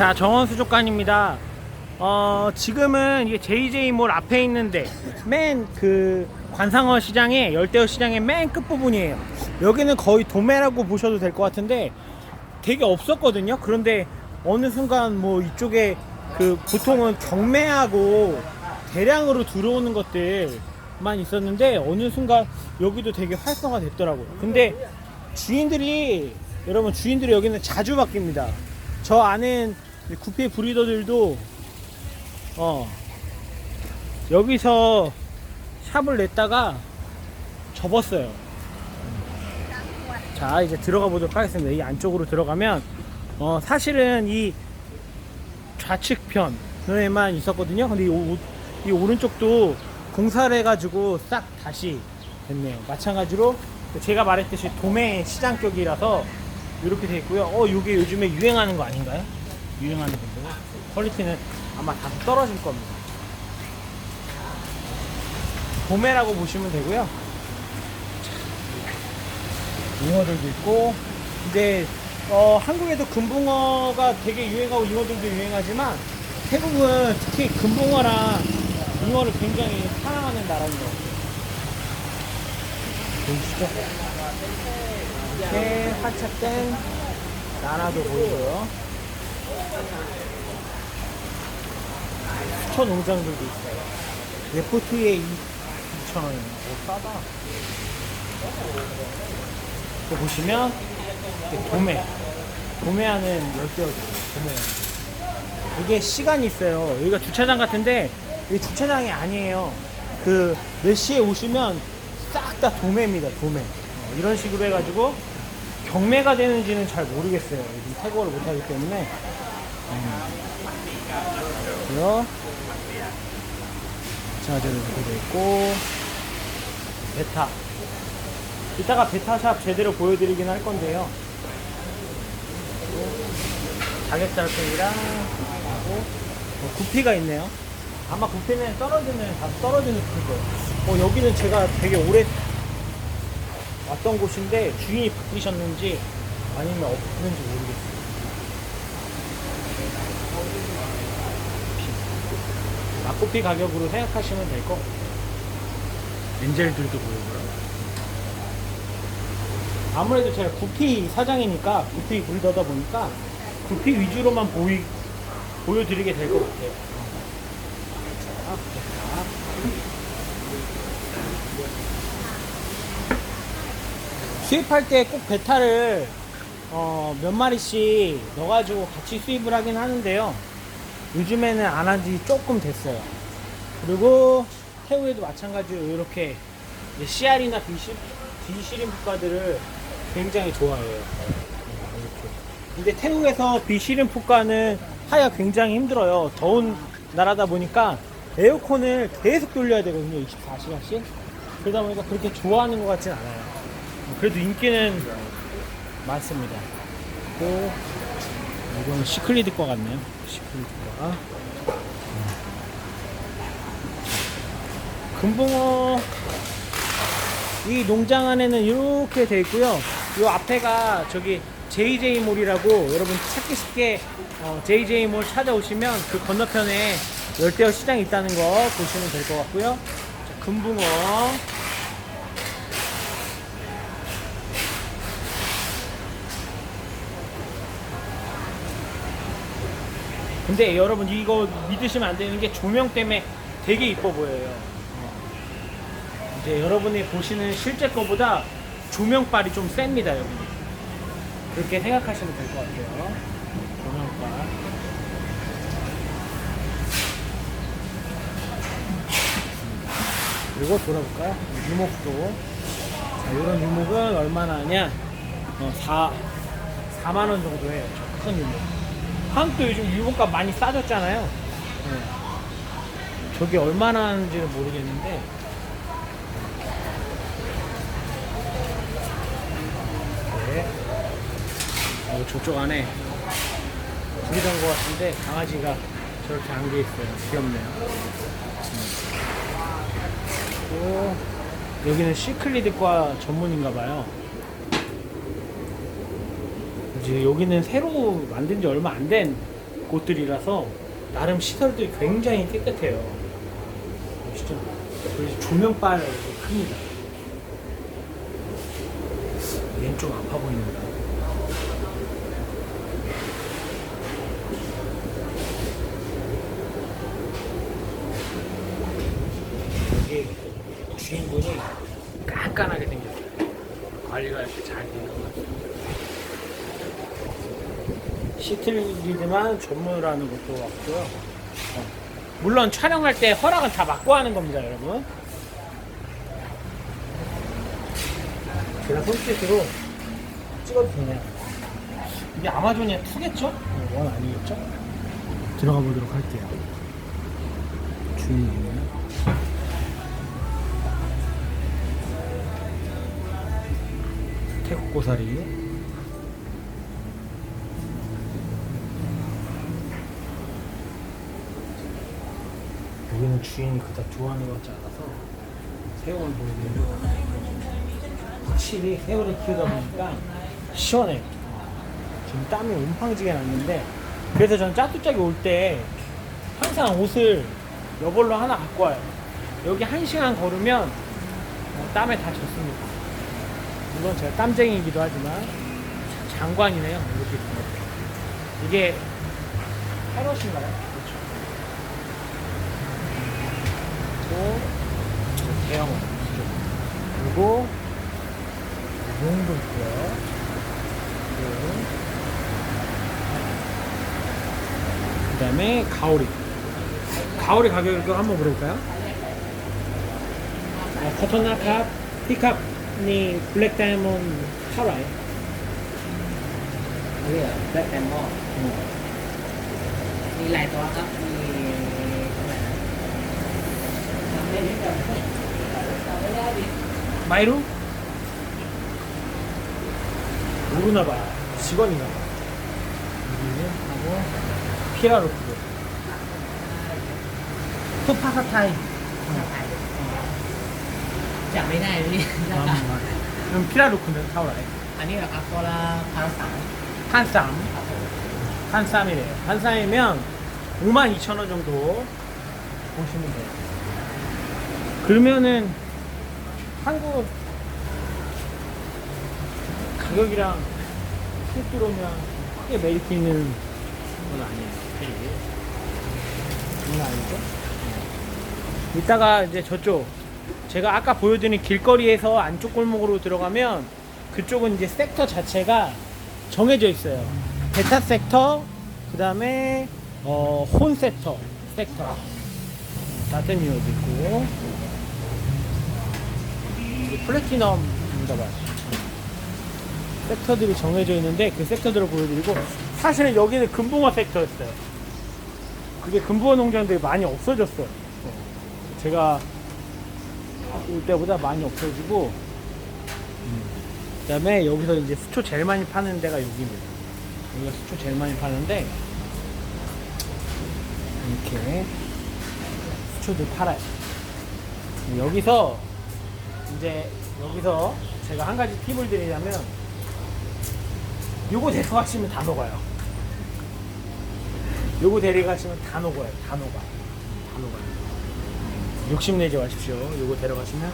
자, 정원 수 족관입니다. 어, 지금은 이게 JJ몰 앞에 있는데 맨 그 관상어 시장의 열대어 시장의 맨 끝부분이에요. 여기는 거의 도매라고 보셔도 될 것 같은데 되게 없었거든요. 그런데 어느 순간 뭐 이쪽에 그 보통은 경매하고 대량으로 들어오는 것들만 있었는데 어느 순간 여기도 되게 활성화 됐더라고요. 근데 주인들이 여러분 주인들이 여기는 자주 바뀝니다. 저 아는 구피 브리더들도 어 여기서 샵을 냈다가 접었어요. 자 이제 들어가 보도록 하겠습니다. 이 안쪽으로 들어가면 어 사실은 이 좌측편에만 있었거든요. 근데 이, 오, 이 오른쪽도 공사를 해가지고 싹 다시 됐네요. 마찬가지로 제가 말했듯이 도매 시장격이라서 이렇게 돼 있고요. 어, 이게 요즘에 유행하는 거 아닌가요? 유행하는 건데 퀄리티는 아마 다 떨어질 겁니다. 도매라고 보시면 되고요. 자, 잉어들도 있고 이제 어, 한국에도 금붕어가 되게 유행하고 잉어들도 유행하지만 태국은 특히 금붕어랑 잉어를 굉장히 사랑하는 나라인 것 같아요. 보이시죠? 이렇게 활착된 나라도 보이고요. 수초 농장들도 있어요. 예포트에 2,000원이에요. 오, 싸다. 또 보시면 이렇게 도매. 도매하는 열대어들. 도매. 이게 시간이 있어요. 여기가 주차장 같은데 이게 주차장이 아니에요. 그 몇 시에 오시면 싹 다 도매입니다. 도매. 어, 이런 식으로 해가지고 경매가 되는지는 잘 모르겠어요. 여기 태국어를 못하기 때문에. 자재를 이렇게 돼 있고 베타. 이따가 베타샵 제대로 보여드리긴 할 건데요. 자객살팽이랑 하고 어, 구피가 있네요. 아마 구피는 떨어지는 다 떨어지는 거예요. 어, 여기는 제가 되게 오래 왔던 곳인데 주인이 바뀌셨는지 아니면 없는지 모르겠어요. 막구피 가격으로 생각하시면 될 거. 엔젤들도 보이고요. 아무래도 제가 구피 사장이니까 구피 불더다 보니까 구피 위주로만 보이 보여드리게 될 것 같아요. 자, 자. 수입할 때 꼭 베타를 어, 몇 마리씩 넣어가지고 같이 수입을 하긴 하는데요. 요즘에는 안 한 지 조금 됐어요. 그리고 태우에도 마찬가지로 이렇게 CR이나 비시, 비시림프가들을 굉장히 좋아해요. 근데 태국에서 비시림프가는 하기가 굉장히 힘들어요. 더운 나라다 보니까 에어컨을 계속 돌려야 되거든요. 24시간씩. 그러다 보니까 그렇게 좋아하는 것 같진 않아요. 그래도 인기는 많습니다. 또 이건 시클리드 거 같네요. 시클리드 거가. 금붕어 이 농장 안에는 이렇게 돼 있고요. 이 앞에가 저기 JJ몰이라고 여러분 찾기 쉽게 어, JJ몰 찾아오시면 그 건너편에 열대어 시장이 있다는 거 보시면 될 것 같고요. 자, 금붕어 근데 여러분 이거 믿으시면 안 되는 게 조명 때문에 되게 이뻐 보여요. 어. 이제 여러분이 보시는 실제 거보다 조명빨이 좀 셉니다 여기. 그렇게 생각하시면 될 것 같아요. 조명빨. 그리고 돌아볼까요? 유목도. 자, 이런 유목은 얼마나 하냐? 어, 4, 4만원 정도 해요. 저큰 유목. 한국도 요즘 유목값 많이 싸졌잖아요. 네. 저게 얼마나 하는지는 모르겠는데. 네. 어, 저쪽 안에 불이 난것 같은데 강아지가 저렇게 안겨 있어요. 귀엽네요. 또 여기는 시클리드과 전문인가 봐요. 이제 여기는 새로 만든 지 얼마 안 된 곳들이라서 나름 시설들이 굉장히 깨끗해요. 보시죠. 조명빨 큽니다. 얘는 좀 아파 보이는다. 여기 주인분이 깐깐하게 생겼어요. 관리가 이렇게 잘 되는 것 같아요. 시틀리드만 전문으로 하는 것도 같고요. 어. 물론 촬영할 때 허락은 다 받고 하는 겁니다, 여러분. 제가 손짓으로 찍어도 되네요. 이게 아마존이야 2겠죠? 어, 원 아니겠죠? 들어가 보도록 할게요. 주인이네요. 태국 고사리. 여기는 주인이 그닥 좋아하는 것 같지 않아서 보여드리는 거 확실히 새우를 키우다 보니까 시원해 어. 지금 땀이 움팡지게 났는데 그래서 저는 짜뚜짝이 올 때 항상 옷을 여벌로 하나 갖고 와요 여기 한 시간 걸으면 어, 땀에 다 젖습니다 물론 제가 땀쟁이이기도 하지만 자- 장관이네요 이렇게 이게 패럿인가요? 그렇죠 그리고 저 대형 수조 그리고 용도 있고요 그 다음에 가오리 가오리 가격을 또 한번 물어볼까요? 아, 커터나 캅, 티캅, 니 블랙 다이몬드 เท่าไหร่ นี่เหรอแบล็กแอมมอ 어. มีหลายตัวครับ มี 마이루? 모르나봐 직원인가봐 여기는 하고 피라로프도 토파사타이 จำไม่ได้พี่ราคา 그럼 피라로크는 타오라이 อันนี้เหรอครับตัวละพันสาม 한쌈 ครับผม 한쌈이래요 한쌈이면 52,000원 정도 보시면 돼요 그러면은 한국 가격이랑 실제로면 크게 메리트 있는 건 아니에요? 그건 아니죠 이따가 이제 저쪽 제가 아까 보여드린 길거리에서 안쪽 골목으로 들어가면 그쪽은 이제 섹터 자체가 정해져 있어요. 베타 섹터, 그 다음에 어, 혼 섹터, 섹터, 같은 이유도 있고 그리고 플래티넘인가 봐요. 섹터들이 정해져 있는데 그 섹터들을 보여드리고 사실은 여기는 금붕어 섹터였어요. 그게 금붕어 농장들이 많이 없어졌어요. 어. 제가 올 때보다 많이 없어지고 그 다음에 여기서 이제 수초 제일 많이 파는 데가 여기입니다 여기가 수초 제일 많이 파는데 이렇게 수초들 팔아요 여기서 이제 여기서 제가 한 가지 팁을 드리자면 요거 데려가시면 다 녹아요 요거 데려가시면 다 녹아요 다 녹아 다 녹아요 욕심내지 마십시오. 요거 데려가시면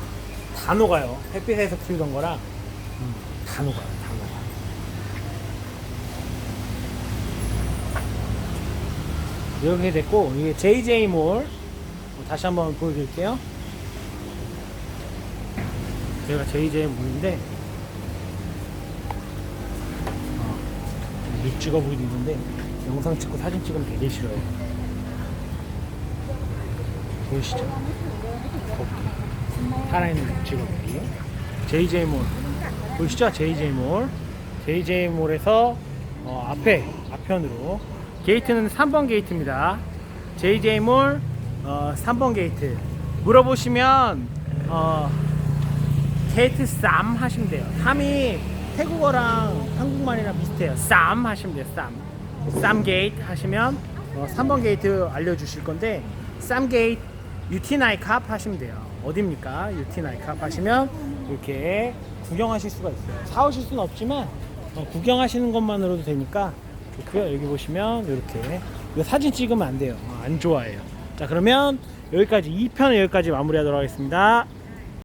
다 녹아요. 햇빛에서 키우던 거랑 음, 다 녹아요. 다 녹아. 이렇게 됐고 이게 JJ몰 다시 한번 보여드릴게요. 여기가 JJ몰인데 어, 밑 찍어 보이도 있는데 영상 찍고 사진 찍으면 되게 싫어요. 보이시죠? 거기 살아있는 직업이 JJ몰. 보이시죠? JJ몰. JJ몰에서 어, 앞에 앞편으로. 게이트는 3번 게이트입니다. JJ몰 어, 3번 게이트. 물어보시면 어, 게이트 쌈 하시면 돼요 3이 태국어랑 한국말이랑 비슷해요 쌈 하시면 돼요 쌈 쌈 게이트 하시면 어, 3번 게이트 알려주실 건데 쌈 게이트 유티 나이 캅 하시면 돼요. 어딥니까? 유티 나이 캅 하시면 이렇게 구경하실 수가 있어요. 사오실 수는 없지만 어, 구경하시는 것만으로도 되니까 있고요. 여기 보시면 이렇게 이거 사진 찍으면 안 돼요. 어, 안 좋아해요. 자 그러면 여기까지 2편은 여기까지 마무리하도록 하겠습니다.